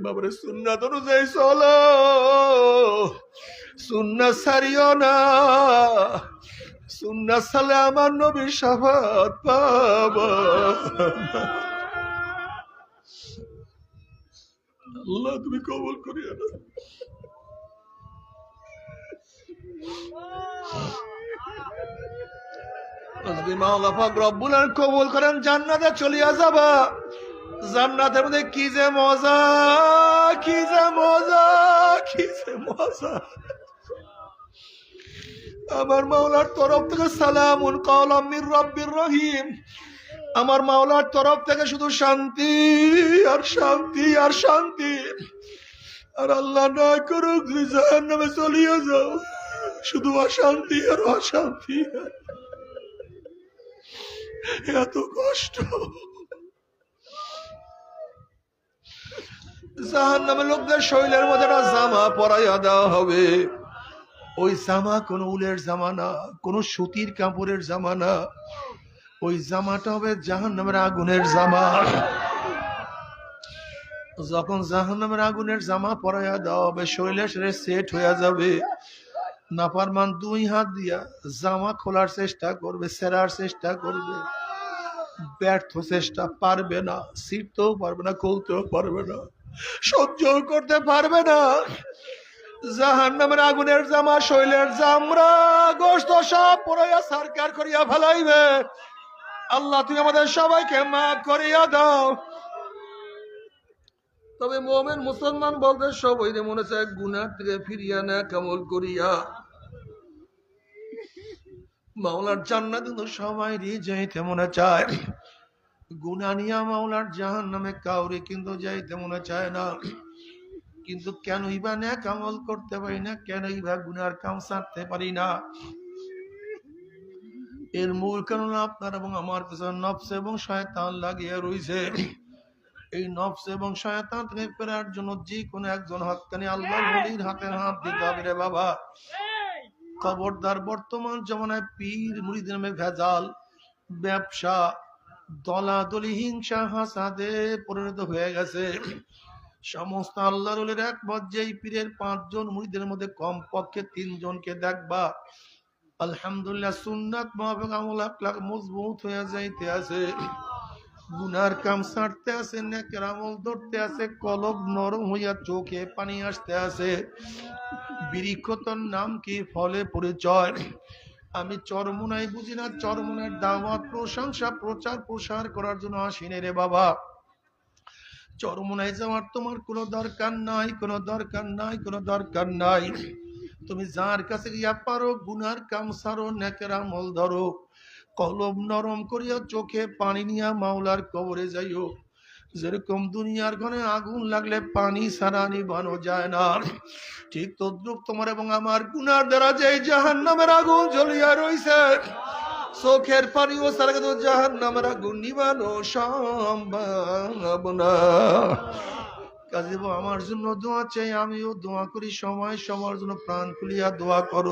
বাবারে, সুন্নাত অনুযায়ী চলো। সুন্নাত সারিও না। সুন্নাত সালে আমার নবীর সাফাত পাবা। আল্লাহ, তুমি কবল করিও না। যদি মাওলা পাক রব্বুল আলামিন কবুল করেন, জান্নাতে চলিয়া যাবা। জান্নাতের মধ্যে কি যে মজা, কি যে মজা, কি যে মজা। আমার মাওলার তরফ থেকে সালামুন কাওলাম মির রাব্বির রহিম। আমার মাওলার তরফ থেকে শুধু শান্তি আর শান্তি আর শান্তি। আর আল্লাহ না করুক জাহান্নামে চলিয়ে যাও, শুধু অশান্তি আর অশান্তি। এত কষ্ট। জাহান নামে লোকদের শৈলের মধ্যে একটা জামা পরাইয়া দেওয়া হবে। ওই জামা কোনো উলের জামা না, কোনো সুতির কাপড়ের জামা না। ওই জামাটা হবে জাহান নামের আগুনের জামা। যখন জাহান নামের আগুনের জামা পরাইয়া দেওয়া হবে, শৈলের সেরে সেট হয়ে যাবে। নাফারমান দুই হাত দিয়া জামা খোলার চেষ্টা করবে, সেরার চেষ্টা করবে। ব্যর্থ চেষ্টা পারবে না, ছিটতেও পারবে না, খুলতেও পারবে না। সহ্য করতে পারবে না। জাহান নামের আগুনের জামা, শৈলের জামরা গোস্ত সব পড়াইয়া সরকার করিয়া ফেলাইবে। আল্লাহ তুই আমাদের সবাইকে মাফ করিয়া দাও। তবে মোমেন মুসলমান বলতে সবই সবাই মনে চায় গুনার থেকে ফিরিয়া না কামল করিয়া। মাওলার জান্নাত কিন্তু সবাই যাইতে মনে চায়। গুনা নিয়া মাওলার জাহান নামে কাউরে কিন্তু যাইতে মনে চায় না। কিন্তু কেন ইবা না কামল করতে পারি না কেন ইবা গুনার কাম সারতে পারি না। এর মূল কারণ আপনার এবং আমার পিছনে নফস এবং শয়তান লাগিয়ে রয়েছে এই নফস এবং শয়তান থেকে ফেরার জন্য যে কোনো একজন হাক্কানি আল্লাহ বলির হাতে হাত দিতে হবে রে বাবা। খবরদার বর্তমান জমানায় পীর মুড়িদ নামে ভেজাল, ব্যবসা দলাদলি হিংসা হাসাদে পরিণত হয়ে গেছে। সমস্ত আল্লাহ রুলের এক পর্যায়ে পীরের পাঁচজন মুড়িদের মধ্যে কম পক্ষে তিনজনকে দেখবা। আলহামদুলিল্লাহ সুন্নাত মহাবেগ আমল আকলাক মজবুত হয়ে যাইতে আছে। গুনার কাম ছাড়তে আছে, নেকের আমল ধরতে আছে, কলব নরম হইয়া চোখে পানি আসতে আছে। বৃক্ষতর নাম কি? ফলে পরিচয়। আমি চরমুনাই বুঝি না, চরমুনার দাওয়াত, প্রশংসা, প্রচার, প্রসার করার জন্য আসিনি রে বাবা। চরমুনায় যাওয়ার তোমার কোনো দরকার নাই, কোনো দরকার নাই, কোনো দরকার নাই। তুমি যার কাছে গিয়া পারো, গুনার কাম সারো নেকের আমল ধরো। কলম নরম করিয়া চোখে পানি নিয়া মাওলার কবরে যাইও। যেরকম দুনিয়ার ঘরে আগুন লাগলে পানি সারা নিবানো যায় না। ঠিক তদ্রুপ তোমার এবং আমার গুনার দ্বারা যে জাহান নামের আগুন জ্বলিয়া রইছে, চোখের পানি ও সারা কিন্তু জাহান নামের আগুন নিবানো সম্ভব না। কাজে আমার জন্য দোয়া চাই, আমিও দোয়া করি, সময় সময়ের জন্য প্রাণ খুলিয়া দোয়া করো।